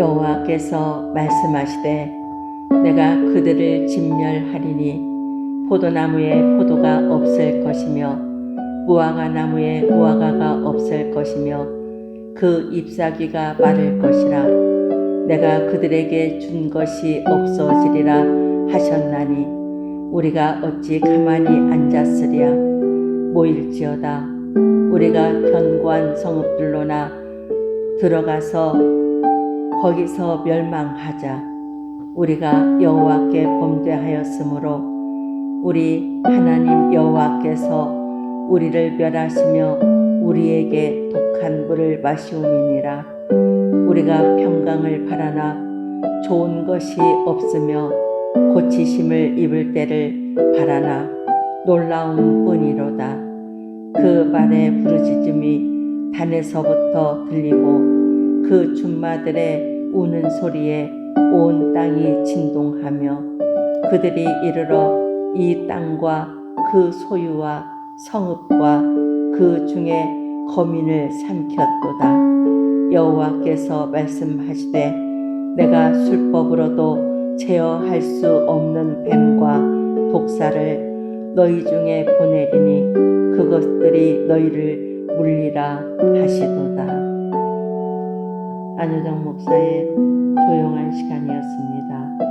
여호와께서 말씀하시되 내가 그들을 진멸하리니 포도나무에 포도가 없을 것이며 무화과 나무에 무화과가 없을 것이며 그 잎사귀가 마를 것이라. 내가 그들에게 준 것이 없어지리라 하셨나니 우리가 어찌 가만히 앉았으랴? 모일지어다. 우리가 견고한 성읍들로나 들어가서 거기서 멸망하자. 우리가 여호와께 범죄하였으므로 우리 하나님 여호와께서 우리를 멸하시며 우리에게 독한 물을 마시움이니라. 우리가 평강을 바라나 좋은 것이 없으며 고치심을 입을 때를 바라나 놀라움 뿐이로다. 그 말의 부르짖음이 단에서부터 들리고 그 줌마들의 우는 소리에 온 땅이 진동하며 그들이 이르러 이 땅과 그 소유와 성읍과 그 중에 거민을 삼켰도다. 여호와께서 말씀하시되 내가 술법으로도 제어할 수 없는 뱀과 독사를 너희 중에 보내리니 그것들이 너희를 물리라 하시도다. 안효정 목사의 조용한 시간이었습니다.